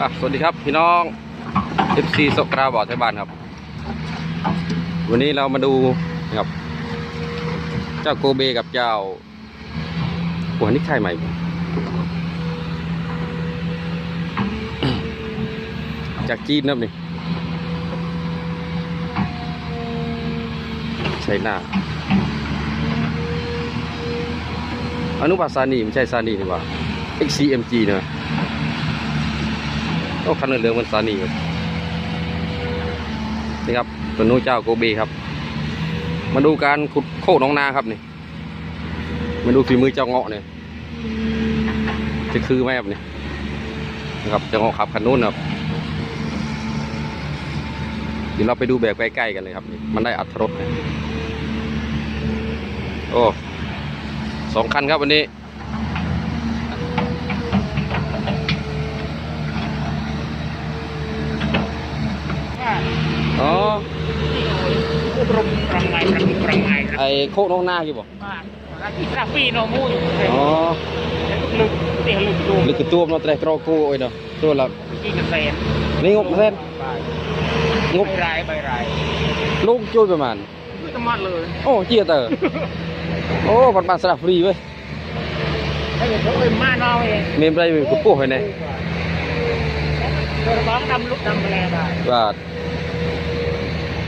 อะสวัสดีครับพี่น้อง FC สกราบอดไทยบ้านครับ วันนี้เรามาดูนะครับเจ้าโกเบกับเจ้าหัวนี่ใครใหม่ จากจีนนะนี่ใช่หน้าอนุบาลซานีไม่ใช่ซานีนี่หว่า XCMG เนอะ โอ้คันเหลืองมันซานีครับนี่ครับตัวนู้เจ้าโกเบครับ มาดูการขุดโคกน้องนาครับนี่ มาดูฝีมือเจ้าเงาะเนี่ยจะคือไหมครับนี่นะครับเจ้าเงาะขับคันนู้นครับเดี๋ยวเราไปดูแบบใกล้ๆกันเลยครับมันได้อัตรสโอ้สองคันครับวันนี้ อ๋อที่อบรมรังไงรังรังไงครับไอโคกน้องนากี่บอกว่ารักที่รักปีโนมูยอ๋อลึกเตี้ยลึกดูหรือคือตัวมันแต่กรอกูโอ้ยเนาะตัวละกี่เกษตรนี่งบเส้นงบใบรายใบรายลูกช่วยประมาณคือธรรมะเลยโอ้เจียเตอร์โอ้ปันปันสลับฟรีเว้ยให้เห็นเขาเป็นมาน้อยเองเมมไรมีกุ๊ปุ๊ให้แน่โดยบ้องดำลุกดำแปลได้บา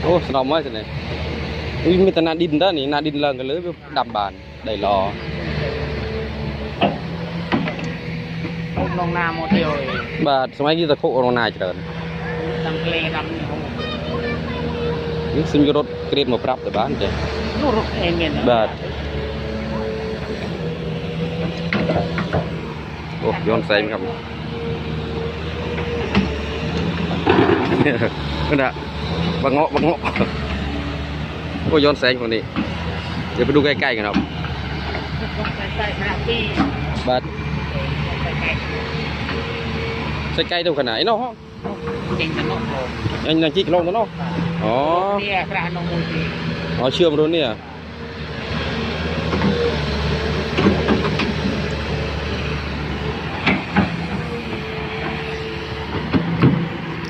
ทโอ้สนอมมากสิเนี่ยอุ้ยมีแต่นาดินด้านนี่นาดินเลิงกันเลยดับบานได้รอ ผมลงนาโมเดลเอง บาทสมัยนี้ตะโคกโรงนาเจริญ ดำเกลดำนี่ผม นี่ซึ่งรถเกรดมาปรับแต่บ้านเจ้ นู่นรถเองเนี่ย บาท โอ้ย้อนแสงครับ นั่นแหละ บางเงาะบางเงาะโอ้ย้อนแสงคนนี้ เดี๋ยวไปดูใกล้ๆกันครับใส่ใส่ขนาดปีบาทใส่ใส่ใส่ใกล้เท่าขนาดไอ้เนาะจริงจะนกโลยังยังจิกลงตัวเนาะอ๋อเนี่ยกระนองมูลทีอ๋อเชื่อมรถเนี่ย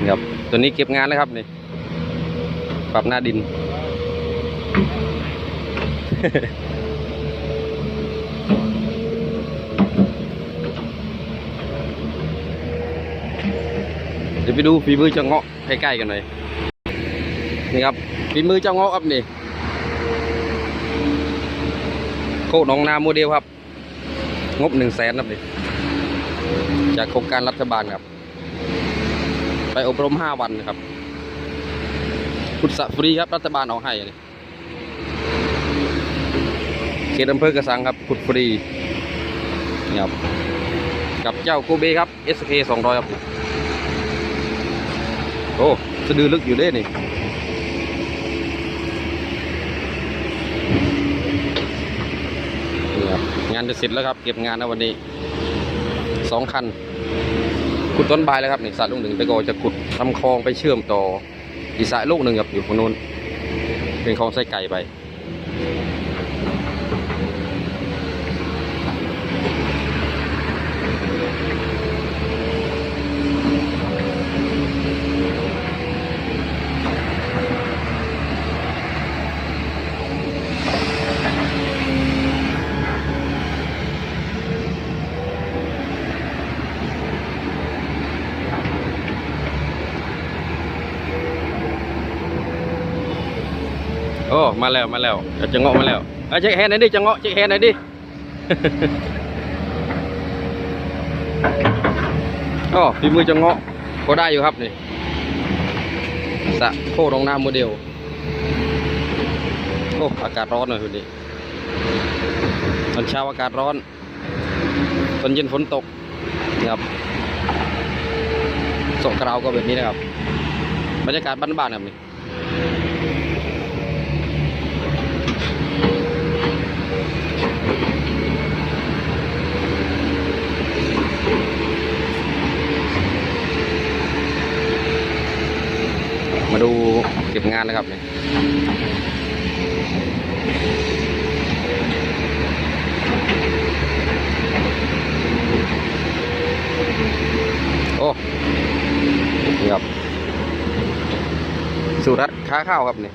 นี่ครับตัวนี้เก็บงานแล้วครับนี่ ปรับหน้าดิน เดี๋ยวไปดูฝีมือเจ้าเงาะใกล้ๆกันหน่อย นี่ครับฝีมือเจ้าเงาะครับนี่โคกหนองนาโมเดลครับ งบหนึ่งแสนครับนี่จากโครงการรัฐบาลครับ ไปอบรมห้าวันนะครับ ขุดสระฟรีครับรัฐบาลเอาให้เลยเขตอำเภอกระสังครับขุดฟรีนี่ครับกับเจ้าโกเบครับ SK 200 ครับ โอ้สะดือลึกอยู่เด้นี่นี่ครับงานจะเสร็จแล้วครับ เก็บงานนะวันนี้สองคันขุดต้นใบายแล้วครับนี่สระลูกหนึ่งไปก็จะขุดทำคลองไปเชื่อมต่อ อีสายลูกหนึ่งครับอยู่คนนู้นเป็นของไส้ไก่ไป โอ้มาแล้วมาแล้วจะเงาะมาแล้วเอาเช็คแฮนด์หน่อยดิจะเงาะเช็คแฮนด์หน่อยดิโอ้ฝีมือจะเงาะก็ได้อยู่ครับนี่สะโคตรองน้ำโมเดลโอ้อากาศร้อนหน่อยคุณนี้ตอนเช้าอากาศร้อนตอนเย็นฝนตกนะครับสงกราวก็แบบนี้นะครับ บรรยากาศบ้านๆแบบนี้ มาดู็บงานนะครับเนี่ยโอ้นี่ครับสุรัตค้าข้าวครับนี่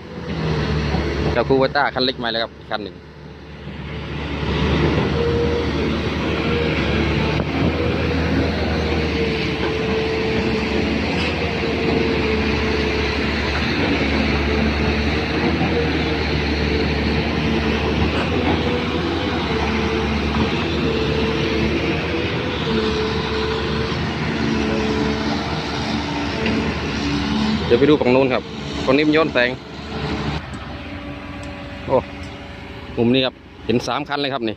กับคูเวต้าคันเล็กมาแล้วครับคันหนึ่ง เดี๋ยวไปดูฝั่งนู้นครับฝั่งนี้มันย้อนแสง โอ้มุมนี้ครับ เห็นสามคันเลยครับนี่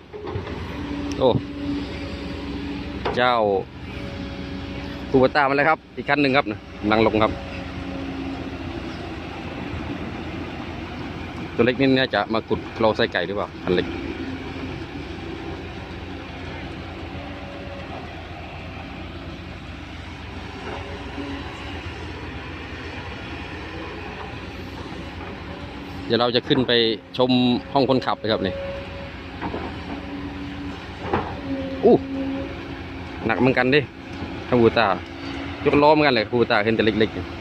โอ้ เจ้าคูเปต้ามาแล้วครับ อีกคันหนึ่งครับนะนั่งลงครับ ตัวเล็กนี่น่าจะมาขุดโคลองไส้ไก่หรือเปล่าคันเล็ก ดี๋ยวเราจะขึ้นไปชมห้องคนขับนะครับนี่อู้หนักเหมือนกันดิคาบูตายกล้อเหมือนกันเลยคาบูตาเห็นแต่เล็กๆ